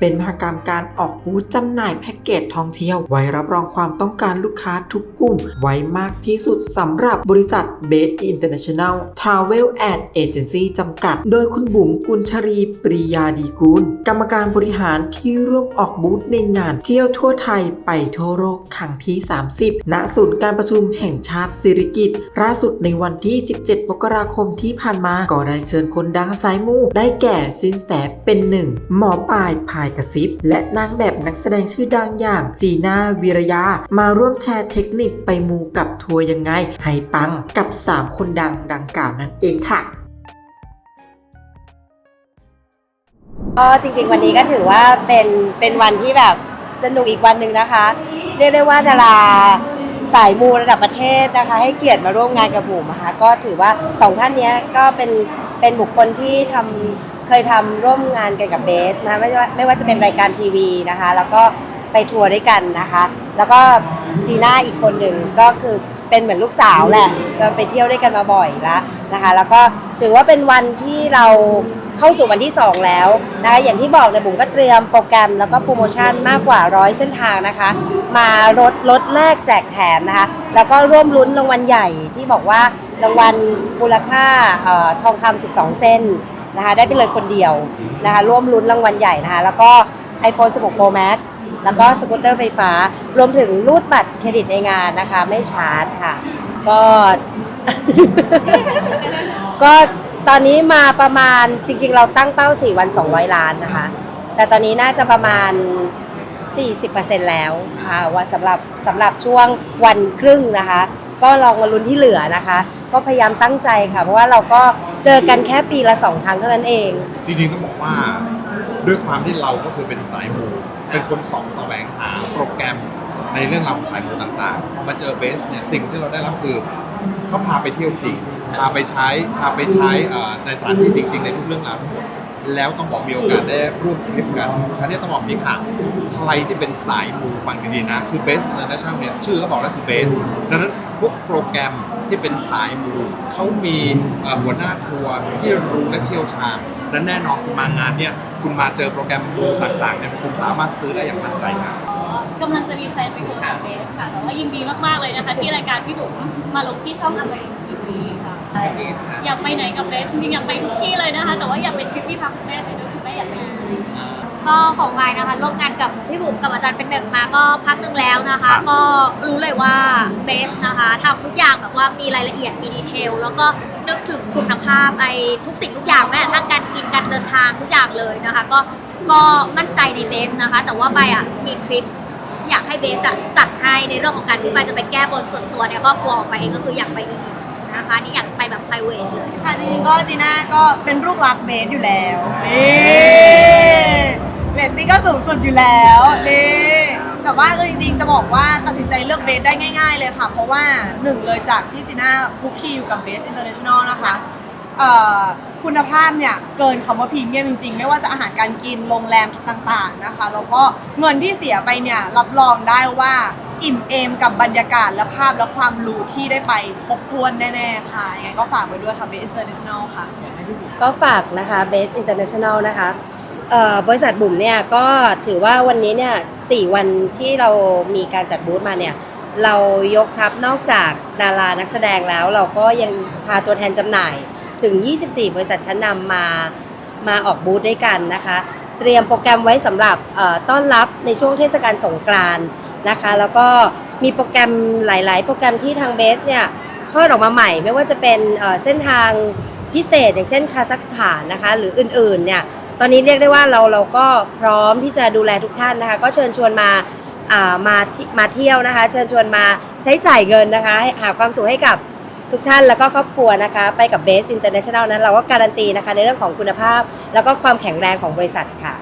เป็นมหกรรมการออกบูธจำหน่ายแพ็กเกจท่องเที่ยว ไว้รับรองความต้องการลูกค้าทุกกลุ่ม ไว้มากที่สุดสำหรับบริษัท b a s International Travel and Agency จนซี่จำกัด โดยคุณบุ๋มกุลชรีปริยาดีกุล กรรมการบริหารที่ร่วมออกบูธในงานเที่ยวทั่วไทยไปทั่วโลกครั้งที่ 30 ณ ศูนย์การประชุมแห่งชาติสิริกิติ์ล่าสุดในวันที่ 17 มกราคมที่ผ่านมาก็ได้เชิญคนดังสายมูได้แก่สินแสเป็นหนึ่งหมอปลายพายกระซิบ และนางแบบนักแสดงชื่อดังอย่างจีน่าวีรยา มาร่วมแชร์เทคนิคไปมูกับทัวร์ยังไง ให้ปังกับ 3 คนดังดังกล่าวนั่นเองค่ะก็จริงๆ วันนี้ก็ถือว่าเป็นเป็นวันที่แบบสนุกอีกวันหนึ่งนะคะ เรียกได้ว่าดาราสายมูระดับประเทศนะคะ ให้เกียรติมาร่วมงานกับบุ๋มนะคะก็ถือว่าสองท่านนี้ก็เป็นเป็นบุคคลที่ทำ เคยทำร่วมงานกันกับเบสนะคะไม่ว่าไม่ว่าจะเป็นรายการทีวีนะคะ แล้วก็ไปทัวร์ด้วยกันนะคะ แล้วก็จีน่าอีกคนหนึ่งก็คือเป็นเหมือนลูกสาวแหละเราไปเที่ยวด้วยกันมาบ่อยแล้วนะคะ แล้วก็ถือว่าเป็นวันที่เราเข้าสู่วันที่ 2 แล้วนะคะอย่างที่บอกเนี่ยบุ๋มก็เตรียมโปรแกรมแล้วก็โปรโมชั่นมากกว่าร้อยเส้นทางนะคะ มาลดลดแลกแจกแถมนะคะ แล้วก็ร่วมลุ้นรางวัลใหญ่ที่บอกว่ารางวัลมูลค่าเออทองคำ12 เส้น นะคะได้ไปเลยคนเดียวนะคะร่วมลุ้นรางวัลใหญ่นะคะแล้วก็ iPhone 16 Pro Max แล้วก็สกูตเตอร์ไฟฟ้า รวมถึงรูดบัตรเครดิตในงานนะคะ ไม่ชาร์จค่ะ ก็ ก็ตอนนี้มาประมาณจริง ๆ เราตั้งเป้า 4 วัน 200 ล้านนะคะ แต่ตอนนี้น่าจะประมาณ 40%แล้วค่ะว่าสำหรับสำหรับช่วงวันครึ่งนะคะ ก็ลองมาลุ้นที่เหลือนะคะ ก็พยายามตั้งใจค่ะ เพราะว่าเราก็เจอกันแค่ปีละสองครั้งเท่านั้นเอง จริงๆต้องบอกว่าด้วยความที่เราก็คือเป็นสายมูเป็นคนส่องแสวงหาโปรแกรมในเรื่องราวของสายมูต่างๆพอมาเจอเบสเนี่ยสิ่งที่เราได้รับคือเขาพาไปเที่ยวจริงพาไปใช้พาไปใช้ในสถานที่จริง ๆ ในทุกเรื่องราวทั้งหมด แล้วต้องบอกมีโอกาสได้ร่วมทริปกันครั้นี้ต้องบอกนี้ค่ะใครที่เป็นสายมูฟังดีๆนะ คือเบสเนชั่นแนลเนี่ยชื่อก็บอกแล้วคือเบสดังนั้นพวกโปรแกรมที่เป็นสายมูเขามีหัวหน้าทัวร์ที่รู้และเชี่ยวชาญและแน่นอนคุณมางานเนี่ยคุณมาเจอโปรแกรมมูต่างๆเนี่ยคุณสามารถซื้อได้อย่างมั่นใจครับกำลังจะมีแพลนไปดูกับเบสค่ะแต่ว่ายินดีมากๆเลยนะคะ ที่รายการพี่บุ๋มมาลงที่ช่องอมริน ทีวีค่ะอยากไปไหนกับเบสจริงๆอยากไปทุกที่เลยนะคะ แต่ว่าอยากเป็นทริปที่พาคุณแม่ไปด้วยคุณแม่อยากไปไหนก็ของไงนะคะร่วมงานกับพี่บุ๋มกับอาจารย์เป็นหนึ่งมาก็พักหนึ่งแล้วนะครัคะบก็รู้เลยว่าเบสนะคะทำทุกอย่างแบบว่ามีรายละเอียดมีดีเทล แล้วก็นึกถึงคุณภาพไอ้ทุกสิ่งทุกอย่างแม้กระทั่งการกินการเดินทางทุกอย่างเลยนะคะ ก็ก็มั่นใจในเบสนะคะ แต่ว่าไปอะมีทริปอยากให้เบสอะจัดให้ในเรื่องของการที่ไปจะไปแก้บนส่วนตัวในครอบครัวของไปเองก็คืออยากไปอีก นะคะนี่อยากไปแบบ p r i v a t เลย ค่ะจริงๆก็จีน่าก็เป็นลูกรักเบสอยู่แล้ว นี่เรตติ้งก็สูงสุดอยู่แล้วนี่แต่ว่าก็จริงๆจะบอกว่าตัดสินใจเลือกเบสได้ง่าย ๆ เลยค่ะ เพราะว่าหนึ่งเลยจากที่จีน่าคุกคีอยู่กับเบสอินเตอร์เนชั่นแนลนะคะเอ่อคุณภาพเนี่ยเกินคำว่าพรีเมียมจริงๆ ไม่ว่าจะอาหารการกินโรงแรมต่างๆนะคะแล้วก็เงินที่เสียไปเนี่ยรับรองได้ว่า อิ่มเอมกับบรรยากาศและภาพและความรู้ที่ได้ไปครบถ้วนแน่ๆค่ะยังไงก็ฝากไว้ด้วยค่ะเบสอินเตอร์เนชั่นแนลค่ะ ก็ฝากนะคะ Base International นะคะเอ่อบริษัทบุ๋มเนี่ยก็ถือว่าวันนี้เนี่ยสี่วันที่เรามีการจัดบูธมาเนี่ยเรายกทัพนอกจากดารานักแสดงแล้ว เราก็ยังพาตัวแทนจำหน่ายถึง 24 บริษัทชั้นนำมามาออกบูธด้วยกันนะคะ เตรียมโปรแกรมไว้สำหรับเอ่อต้อนรับในช่วงเทศกาลสงกรานต์ นะคะ แล้วก็มีโปรแกรมหลาย ๆ โปรแกรมที่ทางเบสเนี่ยคลอดออกมาใหม่ ไม่ว่าจะเป็นเส้นทางพิเศษ อย่างเช่นคาซัคสถานนะคะ หรืออื่น ๆ เนี่ยตอนนี้เรียกได้ว่าเราเราก็พร้อมที่จะดูแลทุกท่านนะคะ ก็เชิญชวนมามาที่มาเที่ยวนะคะ เชิญชวนมาใช้จ่ายเงินนะคะ หาความสุขให้กับทุกท่านแล้วก็ครอบครัวนะคะ ไปกับ Base International นั้นเราก็การันตีนะคะในเรื่องของคุณภาพ แล้วก็ความแข็งแรงของบริษัทค่ะ